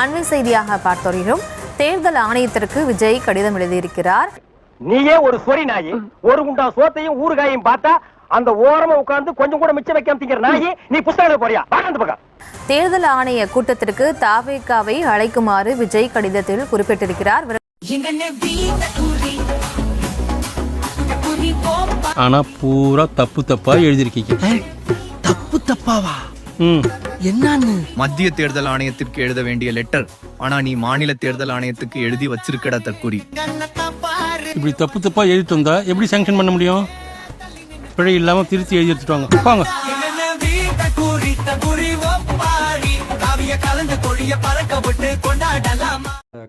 அண்மை செய்தியாக பார்த்தோரிலும் தேர்தல் ஆணையத்திற்கு விஜய் கடிதம் எழுதியிருக்கிறார். நீயே ஒரு சொறி நாயி ஒரு குண்டா சோத்தையும் ஊறுகாயும் பார்த்தா அந்த ஓரமா உட்கார்ந்து கொஞ்சம் கூட மிச்சம் வைக்காம திங்கிற நாயி நீ புஸ்தகம் போறியா? வாங்க அந்த பக்கம் தேர்தல் ஆணைய கூட்டத்திற்கு தாவேகாவை அழைக்குமாறு விஜய் கடிதத்தில் குறிப்பிட்டிருக்கிறார். ஆனா பூரா தப்பு தப்பா எழுதிருக்கீங்க தப்பு தப்பாவா? ம். என்னன்னு? மத்திய தேர்தல் ஆணையத்திற்கு எழுத வேண்டிய லெட்டர். ஆனா நீ மாநில தேர்தல் ஆணையத்துக்கு எழுதி வச்சிருக்கடா தற்கூரி. இப்படி தப்பு தப்பா எழுதிட்டு வந்தா எப்படி சாங்ஷன் பண்ண முடியும்? பிழை இல்லாம திருத்தி எழுதி எடுத்துட்டு வாங்க. வாங்க.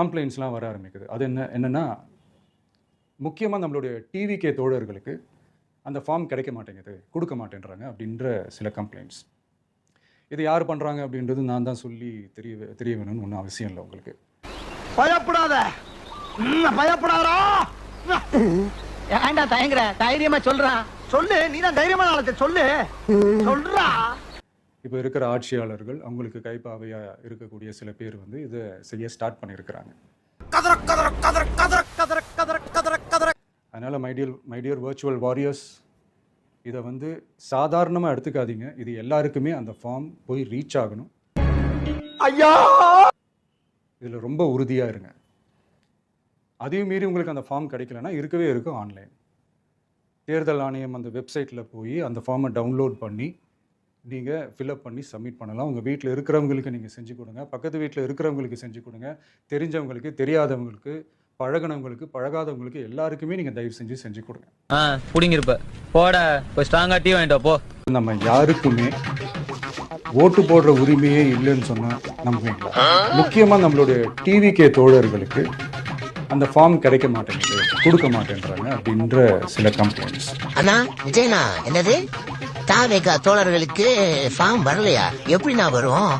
கம்ப்ளைண்ட்ஸ்லாம் வர ஆரம்பிக்குது. அது என்ன என்னென்னா முக்கியமாக நம்மளுடைய டிவிகே தோழர்களுக்கு அந்த ஃபார்ம் கிடைக்க மாட்டேங்குது கொடுக்க மாட்டேன்றாங்க அப்படின்ற சில கம்ப்ளைண்ட்ஸ் இது யார் பண்ணுறாங்க அப்படின்றது நான் தான் சொல்லி தெரிய தெரிய வேணும்னு ஒன்றும் அவசியம் இல்லை உங்களுக்கு. பயப்படாத. பயப்படாதா ஏன்டா தயங்குற? தைரியமா சொல்றான் சொல்லு நீ தான் தைரியமான ஆளத்தை சொல்லு. சொல்றா. இப்போ இருக்கிற ஆட்சியாளர்கள் அவங்களுக்கு கைப்பாவையாக இருக்கக்கூடிய சில பேர் வந்து இதை செய்ய ஸ்டார்ட் பண்ணியிருக்கிறாங்க. அதனால் மைடியர் மைடியர் வர்ச்சுவல் வாரியர்ஸ் இதை வந்து சாதாரணமாக எடுத்துக்காதீங்க. இது எல்லாருக்குமே அந்த ஃபார்ம் போய் ரீச் ஆகணும். ஐயா! இதில் ரொம்ப உறுதியாக இருங்க. அதையும் மீறி உங்களுக்கு அந்த ஃபார்ம் கிடைக்கலனா இருக்கவே இருக்கும் ஆன்லைன் தேர்தல் ஆணையம் அந்த வெப்சைட்டில் போய் அந்த ஃபார்மை டவுன்லோட் பண்ணி நீங்கள் ஃபில்அப் பண்ணி சப்மிட் பண்ணலாம். உங்கள் வீட்டில் இருக்கிறவங்களுக்கு நீங்கள் செஞ்சு கொடுங்க. பக்கத்து வீட்டில் இருக்கிறவங்களுக்கு செஞ்சு கொடுங்க. தெரிஞ்சவங்களுக்கு தெரியாதவங்களுக்கு பழகுனவங்களுக்கு பழகாதவங்களுக்கு எல்லாருக்குமே நீங்கள் தயவு செஞ்சு செஞ்சு கொடுங்க. ஆ புடிங்கிருப்ப. போட போய் ஸ்ட்ராங்கா டீ வாங்கிட்டு போ. நம்ம யாருக்குமே ஓட்டு போடுற உரிமையே இல்லைன்னு சொன்னா நம்புவீங்களா முக்கியமா நம்மளுடைய டிவிகே தோழர்களுக்கு அந்த ஃபார்ம் கிடைக்க மாட்டேங்குது கொடுக்க மாட்டேன்றாங்க அப்படின்ற சில கம்ப்ளைண்ட்ஸ் அண்ணா விஜயனா என்னது? தாவேகா தோழர்களுக்கு ஃபார்ம் வரலையா? எப்படிண்ணா வரும்?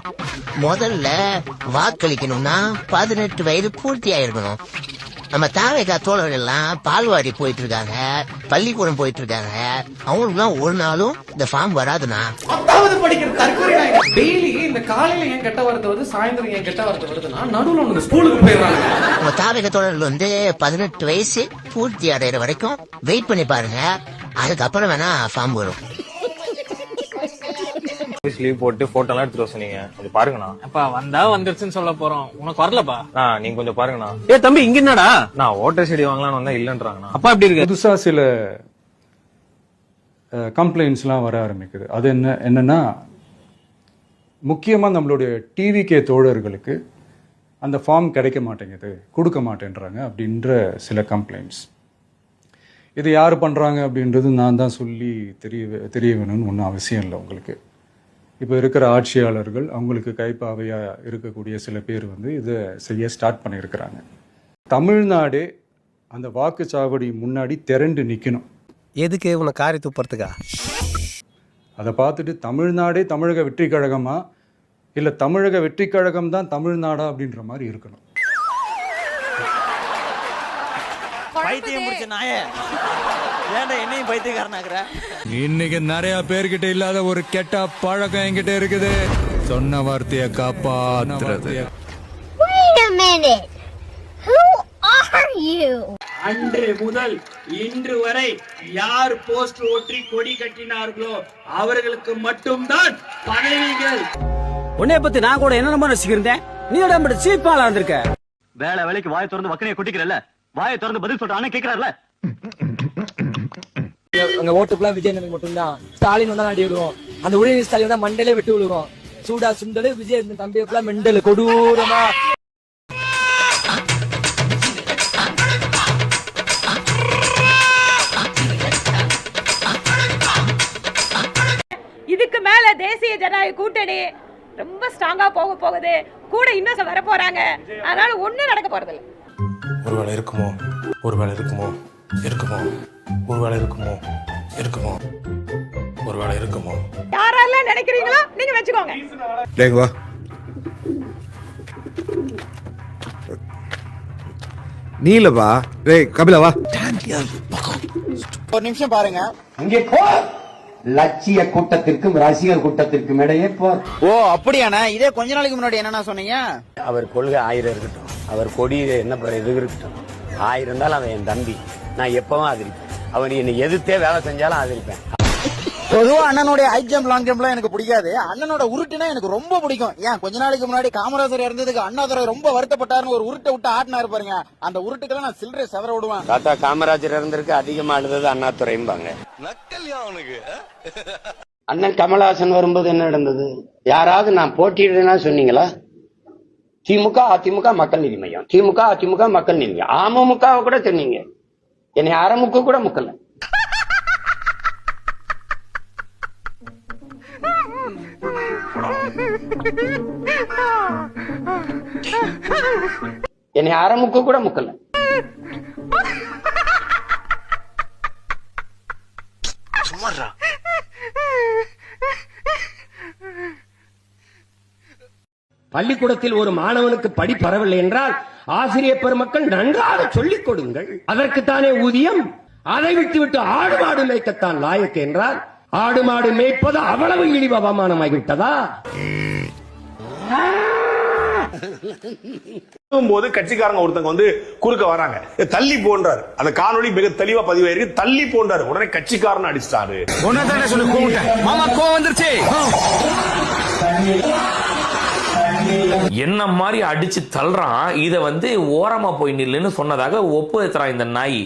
முதல்ல வாக்களிக்கணும்னா பதினெட்டு வயது பூர்த்தி ஆயிருக்கணும் நம்ம தாவேகா தோழர்கள் எல்லாம் பால்வாடி போயிட்டு இருக்காங்க பள்ளிக்கூடம் போயிட்டு இருக்காங்க அவங்களுக்குலாம் ஒரு நாளும் இந்த ஃபார்ம் வராதுண்ணா. பத்தாவது படிக்கிற தற்கொலை டெய்லி இந்த காலையில ஏன் கெட்ட வார்த்தை வருது சாயந்தரம் ஏன் கெட்ட வார்த்தை வருதுன்னா நடுவுல ஒண்ணு ஸ்கூலுக்கு போயிடுறாங்க. நம்ம தாவேக தோழர்கள் வந்து பதினெட்டு வயசு பூர்த்தி அடைகிற வரைக்கும் வெயிட் பண்ணி பாருங்க. அதுக்கப்புறம் வேணா ஃபார்ம் வரும். லீவ் போட்டு போட்டோ எல்லாம் எடுத்துட்டு வர சொன்னீங்க. கொஞ்சம் பாருங்கண்ணா. அப்பா வந்தா வந்துருச்சுன்னு சொல்ல போறோம். உனக்கு வரலப்பா. அண்ணா நீங்க கொஞ்சம் பாருங்கண்ணா. ஏ தம்பி இங்க என்னடா? நான் ஓட்டர் செடி வாங்கலாம்னு வந்தா இல்லன்றாங்கண்ணா. அப்பா எப்படி இருக்கு? புதுசாக சில கம்ப்ளைண்ட்ஸ்லாம் வர ஆரம்பிக்குது. அது என்ன என்னன்னா முக்கியமாக நம்மளுடைய டிவிகே தோழர்களுக்கு அந்த ஃபார்ம் கிடைக்க மாட்டேங்குது. கொடுக்க மாட்டேன்றாங்க அப்படின்ற சில கம்ப்ளைண்ட்ஸ் இது யார் பண்ணுறாங்க அப்படின்றது நான் தான் சொல்லி தெரிய தெரிய வேணும்னு ஒன்றும் அவசியம் இல்லை உங்களுக்கு. இப்போ இருக்கிற ஆட்சியாளர்கள் அவங்களுக்கு கைப்பாவையாக இருக்கக்கூடிய சில பேர் வந்து இதை செய்ய ஸ்டார்ட் பண்ணியிருக்கிறாங்க. தமிழ்நாடே அந்த வாக்குச்சாவடி முன்னாடி திரண்டு நிற்கணும் எதுக்கு உன காரி துப்புறதுக்கா? அதை பார்த்துட்டு தமிழ்நாடே தமிழக வெற்றி கழகமா இல்லை தமிழக வெற்றி கழகம் தான் தமிழ்நாடா அப்படின்ற மாதிரி இருக்கணும். பைத்தியம் முடிச்ச நாயே. ஏன்டா என்னையும் பைத்தியக்காரனாக்குற? இன்னைக்கு நிறைய பேர்கிட்ட இல்லாத ஒரு கெட்ட பழக்கம் என்கிட்ட இருக்குது. சொன்ன வார்த்தைய காப்பாத்துறது? அன்று முதல் இன்று வரை யார் போஸ்ட் ஒற்றி கொடி கட்டினார்களோ அவர்களுக்கு மட்டும்தான் பதவிகள் உன்னைய பத்தி நான் கூட என்ன ரசிக்கிறேன் நீ உடம்பு சீப்பாலா இருந்திருக்க? வேலை வேலைக்கு வாயை திறந்து வக்கனையை கொட்டிக்கிறல்ல? வாயை திறந்து பதில் சொல்றானே கேக்குறாருல? அங்க ஓட்டுக்குலாம் விஜய் மட்டும்தான். ஸ்டாலின் வந்தா நாட்டி விடுவோம். அந்த உதயநிதி ஸ்டாலின் தான் மண்டலே விட்டு விழுவோம். சூடா சுண்டலு விஜய் இந்த தம்பி ஃபுல்லா மெண்டல் கொடூரமா. இதுக்கு மேல தேசிய ஜனநாயக கூட்டணி ரொம்ப ஸ்ட்ராங்கா போக போகுது. கூட இன்னும் வர போறாங்க அதனால ஒண்ணும் நடக்க போறது இல்ல ஒருவேளை இருக்குமோ? ஒருவேளை இருக்குமோ? இருக்குமோ? ஒருவேளை இருக்குமோ? இருக்குமோ? ஒருவேளை இருக்குமோ? யாரெல்லாம் நினைக்கிறீங்களோ நீங்க வச்சுக்கோங்க. டேய் வா. நீ இல்லப்பா டேய் கபிலா வா. ஒரு நிமிஷம் பாருங்க. அங்கே போ. லட்சிய கூட்டத்திற்கும் ரசிகர் கூட்டத்திற்கும் இடையே போர் ஓ அப்படியாண்ணா? இதே கொஞ்ச நாளைக்கு முன்னாடி என்னண்ணா சொன்னீங்க? அவர் கொள்கை ஆயிரம் இருக்கட்டும். அவர் கொடி என்ன இது இருக்கட்டும். ஆயிரம் இருந்தாலும் அவன் என் தம்பி. நான் எப்பவும் ஆதரிப்பேன். அவன் என்னை எதிர்த்தே வேலை செஞ்சாலும் ஆதரிப்பேன். பொதுவா அண்ணனுடைய ஹை ஜம்ப் லாங் ஜம்ப்லாம் எனக்கு பிடிக்காது. அண்ணனோட உருட்டுனா எனக்கு ரொம்ப பிடிக்கும். ஏன் கொஞ்ச நாளைக்கு முன்னாடி காமராஜர் இறந்ததுக்கு அண்ணாதுரை ரொம்ப வருத்தப்பட்டாருன்னு ஒரு உருட்டை விட்டு ஆட்டினாரு பாருங்க. அந்த உருட்டுக்கெல்லாம் நான் சில்லறை செதற விடுவேன். தாத்தா காமராஜர் இருந்திருக்கு அதிகமா அழுதது அண்ணாதுரைம்பாங்க அண்ணன் கமலஹாசன் வரும்போது என்ன நடந்தது? யாராவது நான் போட்டியிடுறேன்னா சொன்னீங்களா? திமுக அதிமுக மக்கள் நீதி மையம். திமுக அதிமுக மக்கள் நீதி மையம். அமமுகவை கூட சொன்னீங்க என்னை அறமுக்கு கூட முக்கல. என்னை அறமுக்கு கூட முக்கல. பள்ளிக்கூடத்தில் ஒரு மாணவனுக்கு படி பரவில்லை என்றால் ஆசிரியர் பெருமக்கள் நன்றாக சொல்லிக் கொடுங்கள். அதற்குத்தானே ஊதியம்? அதை விட்டுவிட்டு ஆடு மாடு மேய்க்கத்தான் லாயக்கு என்றால் ஆடு மாடு மேய்ப்பது அவ்வளவு இழிவு அவமானமாகிவிட்டதா? போது கட்சிக்காரங்க ஒருத்தங்க வந்து குறுக்க வராங்க. தள்ளி போன்றாரு. அந்த காணொளி மிக தெளிவா பதிவாயிருக்கு. தள்ளி போன்றாரு. உடனே கட்சிக்காரன் அடிச்சிட்டாரு. ஒன்னு சொல்லி கூப்பிட்டேன். மாமா கோவம் வந்துருச்சு. என்ன மாதிரி அடிச்சு தள்ளுறான் இத வந்து ஓரமா போய் நில்லுன்னு சொன்னதாக ஒப்புதறான் இந்த நாய்.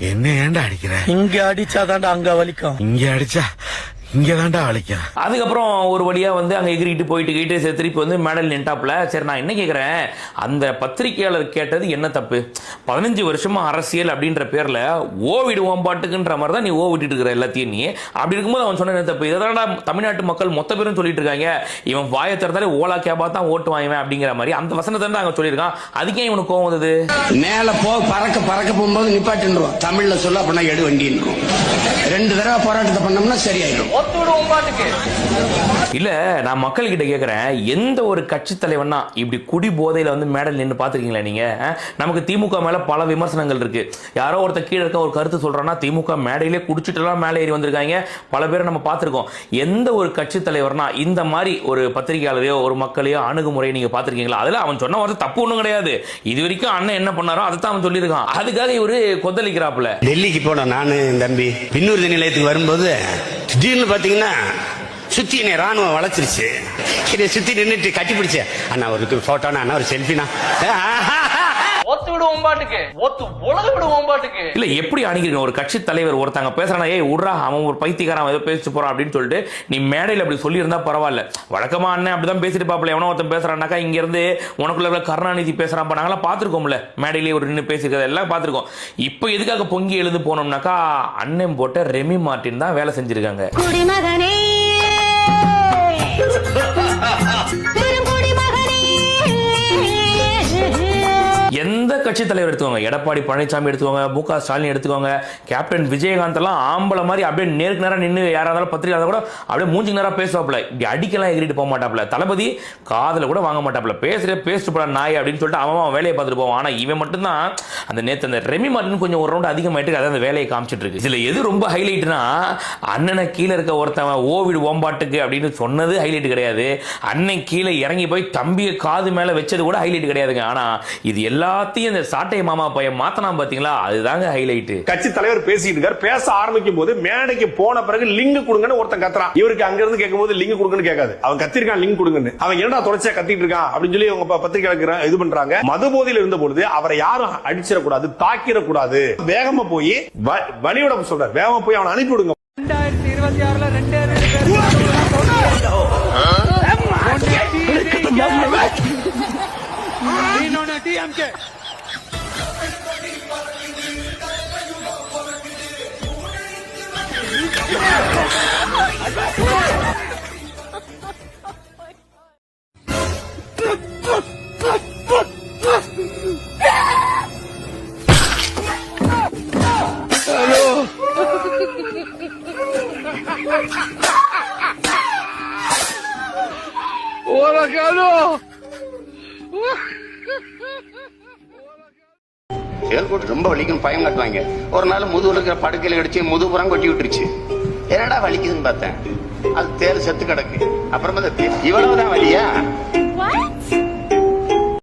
என்ன ஏன்டா அடிக்கிற? இங்க அடிச்சாதான்டா அங்க வலிக்கும். இங்க அடிச்சா இங்க அழிக்கும் அதுக்கப்புறம் ஒரு வழியா வந்து அங்க எகிரிட்டு போயிட்டு கிட்டு சரி, திருப்பி வந்து மேடல் நின்ட்டாப்ல. சரி நான் என்ன கேக்குறேன்? அந்த பத்திரிகையாளர் கேட்டது என்ன தப்பு? பதினஞ்சு வருஷமா அரசியல் அப்படின்ற பேர்ல ஓவிடுவோம் பாட்டுக்குன்ற மாதிரி தான் நீ ஓவிட்டு இருக்கிற எல்லாத்தையும் நீ. அப்படி இருக்கும்போது அவன் சொன்ன என்ன தப்பு? இதான் தமிழ்நாட்டு மக்கள் மொத்த பேரும் சொல்லிட்டு இருக்காங்க. இவன் வாயை திறந்தாலே ஓலா கேபா தான் ஓட்டு வாங்குவேன் அப்படிங்கிற மாதிரி. அந்த வசனத்தை தான் அங்க சொல்லியிருக்கான். அதுக்கே இவனுக்கு கோவம் வந்தது? மேல போ பறக்க பறக்க போகும்போது நிப்பாட்டிடுவோம் தமிழ்ல சொல்ல அப்படின்னா எடு வண்டி இருக்கும் ரெண்டு தடவை போராட்டத்தை பண்ணோம்னா சரியாயிடும் Вот ты романтики. இல்ல நான் மக்கள் கிட்ட கேக்குறேன் எந்த ஒரு கட்சி தலைவனா இப்படி குடி போதையில வந்து மேடல் நின்று பாத்துருக்கீங்களா நீங்க? நமக்கு திமுக மேல பல விமர்சனங்கள் இருக்கு. யாரோ ஒருத்தர் கீழே இருக்க ஒரு கருத்து சொல்றான்னா திமுக மேடையிலே குடிச்சிட்டுலாம் மேலே ஏறி வந்திருக்காங்க. பல பேரை நம்ம பார்த்துருக்கோம் எந்த ஒரு கட்சி தலைவர்னா இந்த மாதிரி ஒரு பத்திரிகையாளரையோ ஒரு மக்களையோ அணுகுமுறையை நீங்க பார்த்துருக்கீங்களா அதில் அவன் சொன்ன வார்த்தை தப்பு ஒன்றும் கிடையாது. இது வரைக்கும் அண்ணன் என்ன பண்ணாரோ அதை தான் அவன் சொல்லியிருக்கான். அதுக்காக இவரு கொந்தளிக்கிறாப்புல. டெல்லிக்கு போனோம் நான் தம்பி. பின்னூர்தி நிலையத்துக்கு வரும்போது திடீர்னு பார்த்தீங்கன்னா சுத்தி என்னை ராணுவம் வளைச்சிருச்சு என்னை சுத்தி நின்னுட்டு கட்டி பிடிச்ச. அண்ணா ஒரு போட்டோனா அண்ணா ஒரு செல்ஃபினா ஒத்து விடுவோம் பாட்டுக்கு. ஒத்து உலக விடுவோம் பாட்டுக்கு. இல்ல எப்படி அணுகிறீங்க? ஒரு கட்சி தலைவர் ஒருத்தங்க பேசுறானா ஏய் விட்றா அவன் ஒரு பைத்தியக்காரன் அவன் ஏதோ பேசிட்டு போறான் அப்படின்னு சொல்லிட்டு நீ மேடையில் அப்படி சொல்லியிருந்தா பரவாயில்ல. வழக்கமா அண்ணன் அப்படிதான் பேசிட்டு பாப்பல. எவனோ ஒருத்தன் பேசுறானாக்கா இங்க இருந்து உனக்குள்ள கருணாநிதி பேசுறான் நாங்களாம் பார்த்துருக்கோம்ல. மேடையிலேயே ஒரு நின்று பேசிருக்கிறது எல்லாம் பார்த்துருக்கோம். இப்போ எதுக்காக பொங்கி எழுந்து போனோம்னாக்கா அண்ணன் போட்ட ரெமி மார்ட்டின் தான் வேலை செஞ்சிருக்காங்க. குடிமகனே 哈哈哈哈哈。கட்சி தலைவர் எடுத்துக்கோங்க. எடப்பாடி பழனிசாமி எடுத்துக்கோங்க மு க ஸ்டாலின் எடுத்துக்கோங்க. கேப்டன் விஜயகாந்த் எல்லாம் ஆம்பளை மாதிரி அப்படியே நேருக்கு நேரம் நின்று யாராக இருந்தாலும் பத்திரிகை கூட அப்படியே மூஞ்சி நேரம் பேசுவாப்புல. இப்படி அடிக்கலாம் எகிரிட்டு போக மாட்டாப்புல. தளபதி காதல கூட வாங்க மாட்டாப்புல. பேசுறே பேசிட்டு போட நாய் அப்படின்னு சொல்லிட்டு அவன் அவன் வேலையை பார்த்துட்டு போவான். ஆனா இவன் மட்டும்தான் அந்த நேத்து அந்த ரெமி மார்டின் கொஞ்சம் ஒரு ரவுண்ட் அதிகமாயிட்டு அதை அந்த வேலையை காமிச்சிட்டு இருக்கு. இதுல எது ரொம்ப ஹைலைட்னா அண்ணனை கீழே இருக்க ஒருத்தவன் ஓவிடு ஓம்பாட்டுக்கு அப்படின்னு சொன்னது ஹைலைட் கிடையாது. அண்ணன் கீழே இறங்கி போய் தம்பியை காது மேல வச்சது கூட ஹைலைட் கிடையாதுங்க. ஆனா இது எல்லாத்தையும் இந்த சாட்டை மாமா பையன் மாத்தனா பாத்தீங்களா? அதுதாங்க ஹைலைட் கட்சி தலைவர் பேசிட்டு இருக்காரு. பேச ஆரம்பிக்கும் போது மேடைக்கு போன பிறகு லிங்க் கொடுங்கன்னு ஒருத்தன் கத்துறான். இவருக்கு அங்க இருந்து கேட்கும் போது லிங்க் கொடுங்கன்னு கேட்காது. அவன் கத்திருக்கான் லிங்க் கொடுங்கன்னு. அவன் என்னடா தொடர்ச்சியா கத்திட்டு இருக்கான் அப்படின்னு சொல்லி அவங்க ப- பத்திரிகையாளருக்கு இது பண்றாங்க. மது போதையில் இருந்த பொழுது அவரை யாரும் அடிச்சிடக்கூடாது தாக்கிடக்கூடாது. வேகமா போய் வ- வழிவிட சொல்றாரு. வேகமா போய் அவனை அனுப்பி விடுங்க. ரெண்டாயிரத்தி இருபத்தி ஆறுல ரெண்டே ரெண்டு பேர் தேல் ஏர்போர்ட் ரொம்ப வலிக்கும் பயம் காட்டுவாங்க. ஒரு நாள் முதுகுல இருக்கிற படுக்கையில் அடிச்சு முதுபுறம் கொட்டி விட்டுருச்சு. என்னடா வலிக்குதுன்னு பார்த்தேன்? அது தேர் செத்து கிடக்கு. அப்புறமா இவ்வளவுதான் வலியா?